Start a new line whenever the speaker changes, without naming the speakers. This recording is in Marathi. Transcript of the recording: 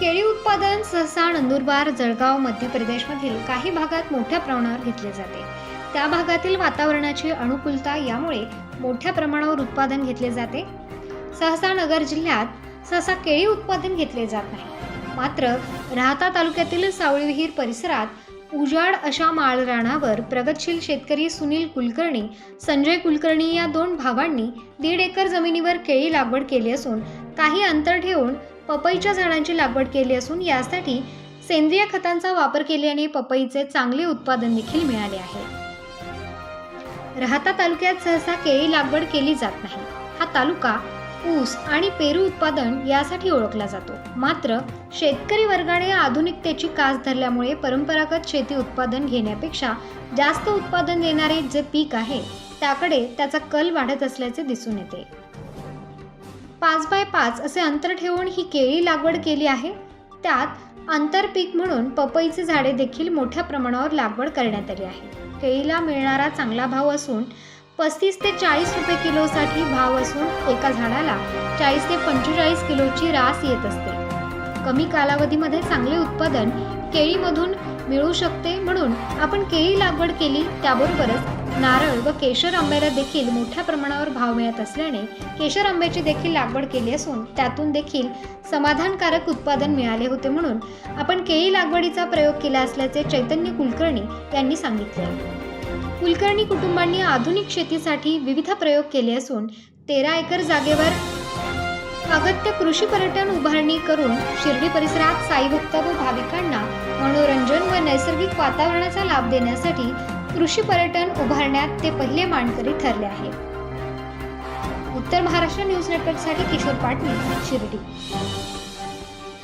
केळी उत्पादन सहसा नंदुरबार जळगाव मध्य प्रदेशमधील काही भागात मोठ्या प्रमाणावर घेतले जाते. त्या भागातील वातावरणाची अनुकूलता यामुळे मोठ्या प्रमाणावर उत्पादन घेतले जाते. सहसा नगर जिल्ह्यात सहसा केळी उत्पादन घेतले जात नाही. मात्र राहता तालुक्यातील सावळी विहीर परिसरात उजाड अशा माळराणावर प्रगतशील शेतकरी सुनील कुलकर्णी संजय कुलकर्णी या दोन भावांनी दीड एकर जमिनीवर केळी लागवड केली असून काही अंतर ठेवून पपईच्या झाडांची लागवड केली असून यासाठी सेंद्रिय खतांचा वापर केल्याने पपईचे चांगले उत्पादन देखील मिळाले आहे. राहता तालुक्यात सहसा केळी लागवड केली जात नाही. हा तालुका ऊस आणि पेरू उत्पादन यासाठी ओळखला जातो. मात्र शेतकरी वर्गाने आधुनिकतेची कास धरल्यामुळे परंपरागत शेती उत्पादन घेण्यापेक्षा जास्त उत्पादन देणारे जे पीक आहे त्याकडे त्याचा कल वाढत असल्याचे दिसून येते. पाच बाय पाच असे अंतर ठेवून ही केळी लागवड केली आहे. त्यात आंतरपीक म्हणून पपईचे झाडे देखील मोठ्या प्रमाणावर लागवड करण्यात आली आहे. केळीला मिळणारा चांगला भाव असून पस्तीस ते चाळीस रुपये किलोसाठी भाव असून एका झाडाला चाळीस ते पंचेचाळीस किलोची रास येत असते. कमी कालावधीमध्ये चांगले उत्पादन केळीमधून मिळू शकते म्हणून आपण केळी लागवड केली त्याबरोबरच नारळ व केशर आंब्याला देखील मोठ्या प्रमाणावर भाव मिळत असल्याने केशर आंब्याची देखील लागवड केली असून त्यातून देखील समाधानकारक उत्पादन मिळाले होते म्हणून आपण केळी लागवडीचा प्रयोग केला असल्याचे चैतन्य कुलकर्णी यांनी सांगितले. कुलकर्णी कुटुंबांनी आधुनिक शेतीसाठी विविध प्रयोग केले असून तेरा एकर जागेवर अगत्य कृषी पर्यटन उभारणी करून शिर्डी परिसरात साईभक्त व भाविकांना मनोरंजन व नैसर्गिक वातावरणाचा लाभ देण्यासाठी कृषी पर्यटन उभारण्यात ते पहिले मानकरी ठरले आहे. उत्तर महाराष्ट्र न्यूज नेटवर्कसाठी किशोर पाटणी शिर्डी.